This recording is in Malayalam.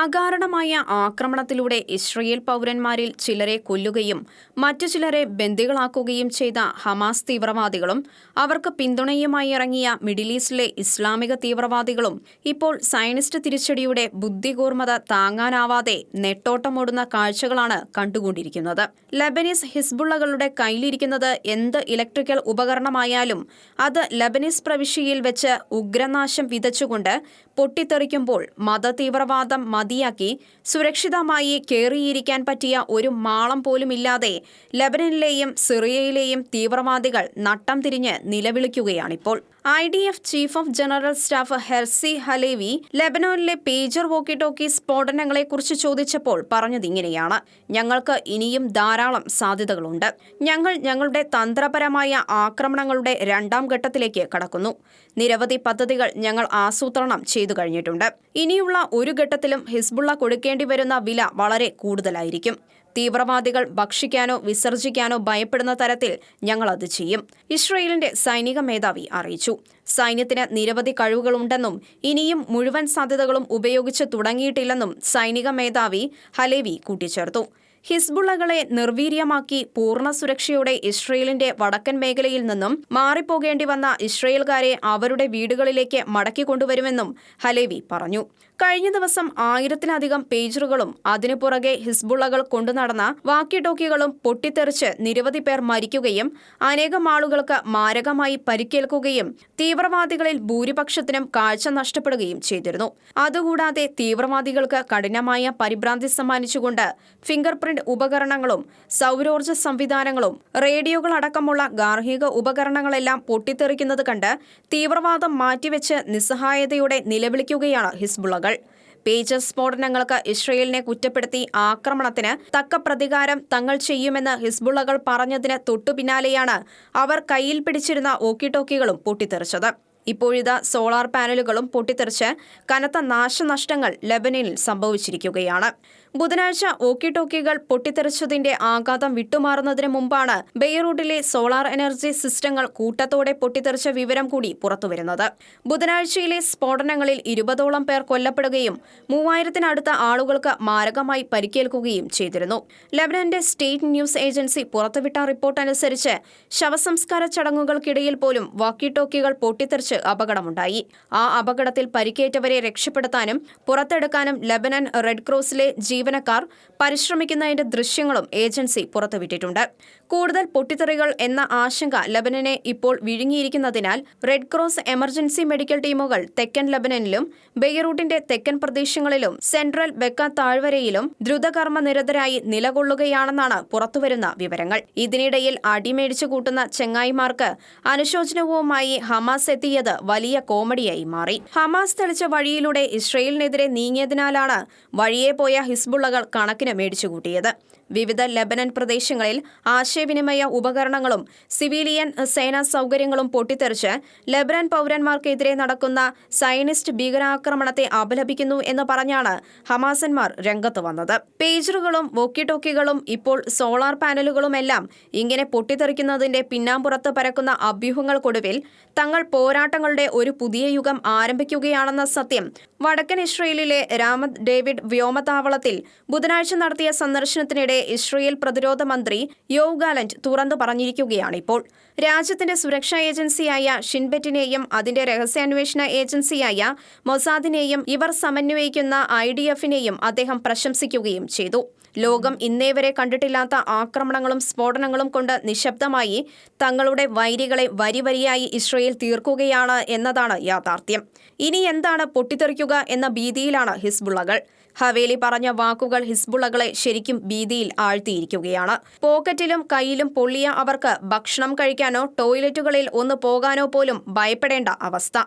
അകാരണമായ ആക്രമണത്തിലൂടെ ഇസ്രയേൽ പൗരന്മാരിൽ ചിലരെ കൊല്ലുകയും മറ്റു ചിലരെ ബന്ദികളാക്കുകയും ചെയ്ത ഹമാസ് തീവ്രവാദികളും അവർക്ക് പിന്തുണയുമായി ഇറങ്ങിയ മിഡിൽ ഈസ്റ്റിലെ ഇസ്ലാമിക തീവ്രവാദികളും ഇപ്പോൾ സയനിസ്റ്റ് തിരിച്ചടിയുടെ ബുദ്ധികൂർമ്മത താങ്ങാനാവാതെ നെട്ടോട്ടമോടുന്ന കാഴ്ചകളാണ് കണ്ടുകൊണ്ടിരിക്കുന്നത്. ലബനീസ് ഹിസ്ബുള്ളകളുടെ കയ്യിലിരിക്കുന്നത് എന്ത് ഇലക്ട്രിക്കൽ ഉപകരണമായാലും അത് ലബനീസ് പ്രവിശ്യയിൽ വെച്ച് ഉഗ്രനാശം വിതച്ചുകൊണ്ട് പൊട്ടിത്തെറിക്കുമ്പോൾ മതതീവ്രവാദം മതിയാക്കി സുരക്ഷിതമായി കേറിയിരിക്കാൻ പറ്റിയ ഒരു മാളം പോലും ഇല്ലാതെ ലബനനിലെയും സിറിയയിലെയും തീവ്രവാദികൾ നട്ടം തിരിഞ്ഞ് നിലവിളിക്കുകയാണിപ്പോൾ. I D F chief of general staff Herzi Halevi ലെബനോനിലെ pager walkie talkie സ്ഫോടനങ്ങളെക്കുറിച്ച് ചോദിച്ചപ്പോൾ പറഞ്ഞതിങ്ങനെയാണ് ഞങ്ങൾക്ക് ഇനിയും ധാരാളം സാധ്യതകളുണ്ട്. ഞങ്ങൾ ഞങ്ങളുടെ തന്ത്രപരമായ ആക്രമണങ്ങളുടെ രണ്ടാം ഘട്ടത്തിലേക്ക് കടക്കുന്നു. നിരവധി പദ്ധതികൾ ഞങ്ങൾ ആസൂത്രണം ചെയ്തു കഴിഞ്ഞിട്ടുണ്ട്. ഇനിയുള്ള ഒരു ഘട്ടത്തിലും ഹിസ്ബുള്ള കൊടുക്കേണ്ടി വരുന്ന വില വളരെ കൂടുതലായിരിക്കും. തീവ്രവാദികൾ ഭക്ഷിക്കാനോ വിസർജിക്കാനോ ഭയപ്പെടുന്ന തരത്തിൽ ഞങ്ങൾ അത് ചെയ്യും. ഇസ്രയേലിന്റെ സൈനിക മേധാവി അറിയിച്ചു. സൈന്യത്തിന് നിരവധി കഴിവുകളുണ്ടെന്നും ഇനിയും മുഴുവൻ സാധ്യതകളും ഉപയോഗിച്ച് തുടങ്ങിയിട്ടില്ലെന്നും സൈനിക മേധാവി ഹലേവി കൂട്ടിച്ചേർത്തു. ഹിസ്ബുള്ളകളെ നിർവീര്യമാക്കി പൂർണ സുരക്ഷയോടെ ഇസ്രയേലിന്റെ വടക്കൻ മേഖലയിൽ നിന്നും മാറിപ്പോകേണ്ടി വന്ന ഇസ്രയേൽക്കാരെ അവരുടെ വീടുകളിലേക്ക് മടക്കി കൊണ്ടുവരുമെന്നും ഹലേവി പറഞ്ഞു. കഴിഞ്ഞ ദിവസം ആയിരത്തിലധികം പേജറുകളും അതിനു പുറകെ ഹിസ്ബുള്ളകൾ കൊണ്ടുനടന്ന വാക്കി ടോക്കികളും പൊട്ടിത്തെറിച്ച് നിരവധി പേർ മരിക്കുകയും അനേകം ആളുകൾക്ക് മാരകമായി പരിക്കേൽക്കുകയും തീവ്രവാദികളിൽ ഭൂരിപക്ഷത്തിനും കാഴ്ച നഷ്ടപ്പെടുകയും ചെയ്തിരുന്നു. അതുകൂടാതെ തീവ്രവാദികൾക്ക് കഠിനമായ പരിഭ്രാന്തി സമ്മാനിച്ചുകൊണ്ട് ഫിംഗർ പ്രിന്റ് ഉപകരണങ്ങളും സൗരോർജ സംവിധാനങ്ങളും റേഡിയോകൾ അടക്കമുള്ള ഗാർഹിക ഉപകരണങ്ങളെല്ലാം പൊട്ടിത്തെറിക്കുന്നത് കണ്ട് തീവ്രവാദം മാറ്റിവെച്ച് നിസ്സഹായതയോടെ നിലവിളിക്കുകയാണ് ഹിസ്ബുള്ളകൾ. പേജസ് സ്ഫോടനങ്ങൾക്ക് ഇസ്രയേലിനെ കുറ്റപ്പെടുത്തി ആക്രമണത്തിന് തക്ക പ്രതികാരം തങ്ങൾ ചെയ്യുമെന്ന് ഹിസ്ബുള്ളകൾ പറഞ്ഞതിന് തൊട്ടുപിന്നാലെയാണ് അവർ കയ്യിൽ പിടിച്ചിരുന്ന ഓക്കിടോക്കികളും പൊട്ടിത്തെറിച്ചത്. ഇപ്പോഴിതാ സോളാർ പാനലുകളും പൊട്ടിത്തെറിച്ച് കനത്ത നാശനഷ്ടങ്ങൾ ലെബനനിൽ സംഭവിച്ചിരിക്കുകയാണ്. ബുധനാഴ്ച ഓക്കി ടോക്കികൾ പൊട്ടിത്തെറിച്ചതിന്റെ ആഘാതം വിട്ടുമാറുന്നതിന് മുമ്പാണ് ബെയ്റൂട്ടിലെ സോളാർ എനർജി സിസ്റ്റങ്ങൾ കൂട്ടത്തോടെ പൊട്ടിത്തെറിച്ച വിവരം കൂടി പുറത്തുവരുന്നത്. ബുധനാഴ്ചയിലെ സ്ഫോടനങ്ങളിൽ ഇരുപതോളം പേർ കൊല്ലപ്പെടുകയും മൂവായിരത്തിനടുത്ത ആളുകൾക്ക് മാരകമായി പരിക്കേൽക്കുകയും ചെയ്തിരുന്നു. ലബനന്റെ സ്റ്റേറ്റ് ന്യൂസ് ഏജൻസി പുറത്തുവിട്ട റിപ്പോർട്ട് അനുസരിച്ച് ശവസംസ്കാര ചടങ്ങുകൾക്കിടയിൽ പോലും വാക്കി ടോക്കികൾ പൊട്ടിത്തെറിച്ച് അപകടമുണ്ടായി. ആ അപകടത്തിൽ പരിക്കേറ്റവരെ രക്ഷപ്പെടുത്താനും പുറത്തെടുക്കാനും ലബനൻ റെഡ് ക്രോസിലെ ജീവനക്കാർ പരിശ്രമിക്കുന്നതിന്റെ ദൃശ്യങ്ങളും ഏജൻസി പുറത്തുവിട്ടിട്ടുണ്ട്. കൂടുതൽ പൊട്ടിത്തെറികൾ എന്ന ആശങ്ക ലബനനെ ഇപ്പോൾ വിഴുങ്ങിയിരിക്കുന്നതിനാൽ റെഡ് ക്രോസ് എമർജൻസി മെഡിക്കൽ ടീമുകൾ തെക്കൻ ലബനനിലും ബെയ്റൂട്ടിന്റെ തെക്കൻ പ്രദേശങ്ങളിലും സെൻട്രൽ ബെക്ക താഴ്വരയിലും ദ്രുതകർമ്മ നിരതരായി നിലകൊള്ളുകയാണെന്നാണ് പുറത്തുവരുന്ന വിവരങ്ങൾ. ഇതിനിടയിൽ അടിമേടിച്ചു കൂട്ടുന്ന ചെങ്ങായിമാർക്ക് അനുശോചനവുമായി ഹമാസ് എത്തിയത് വലിയ കോമഡിയായി മാറി. ഹമാസ് തെളിച്ച വഴിയിലൂടെ ഇസ്രയേലിനെതിരെ നീങ്ങിയതിനാലാണ് വഴിയെ പോയ ഹിസ്ബുള്ളകൾ കണക്കിന് മേടിച്ചുകൂട്ടിയത് വിവിധ ലബനൻ പ്രദേശങ്ങളിൽ ആശയവിനിമയ ഉപകരണങ്ങളും സിവിലിയൻ സേനാ സൗകര്യങ്ങളും പൊട്ടിത്തെറിച്ച് ലബനൻ പൗരന്മാർക്കെതിരെ നടക്കുന്ന സൈനിസ്റ്റ് ഭീകരാക്രമണത്തെ അപലപിക്കുന്നു എന്ന് പറഞ്ഞാണ് ഹമാസന്മാർ രംഗത്ത് വന്നത്. പേജറുകളും വോക്കിടോക്കികളും ഇപ്പോൾ സോളാർ പാനലുകളുമെല്ലാം ഇങ്ങനെ പൊട്ടിത്തെറിക്കുന്നതിന്റെ പിന്നാമ്പുറത്ത് പരക്കുന്ന അഭ്യൂഹങ്ങൾക്കൊടുവിൽ തങ്ങൾ പോരാട്ടങ്ങളുടെ ഒരു പുതിയ യുഗം ആരംഭിക്കുകയാണെന്ന സത്യം വടക്കൻ ഇസ്രയേലിലെ രാമത് ഡേവിഡ് വ്യോമതാവളത്തിൽ ബുധനാഴ്ച നടത്തിയ സന്ദർശനത്തിനിടെ ഇസ്രയേൽ പ്രതിരോധ മന്ത്രി യോവ് ഗാലന്റ് തുറന്നു പറഞ്ഞിരിക്കുകയാണിപ്പോൾ രാജ്യത്തിന്റെ സുരക്ഷാ ഏജൻസിയായ ഷിൻബെറ്റിനെയും അതിന്റെ രഹസ്യാന്വേഷണ ഏജൻസിയായ മൊസാദിനെയും ഇവർ സമന്വയിക്കുന്ന ഐ ഡി എഫിനെയും അദ്ദേഹം പ്രശംസിക്കുകയും ചെയ്തു. ലോകം ഇന്നേ വരെ കണ്ടിട്ടില്ലാത്ത ആക്രമണങ്ങളും സ്ഫോടനങ്ങളും കൊണ്ട് നിശബ്ദമായി തങ്ങളുടെ വൈരികളെ വരിവരിയായി ഇസ്രയേൽ തീർക്കുകയാണ് എന്നതാണ് യാഥാർത്ഥ്യം. ഇനി എന്താണ് പൊട്ടിത്തെറിക്കുക എന്ന ഭീതിയിലാണ് ഹിസ്ബുള്ളകൾ. ഹവേലി പറഞ്ഞ വാക്കുകൾ ഹിസ്ബുളകളെ ശരിക്കും ഭീതിയിൽ ആഴ്ത്തിയിരിക്കുകയാണ്. പോക്കറ്റിലും കയ്യിലും പൊള്ളിയ അവർക്ക് ഭക്ഷണം കഴിക്കാനോ ടോയ്ലറ്റുകളിൽ ഒന്ന് പോകാനോ പോലും ഭയപ്പെടേണ്ട അവസ്ഥ.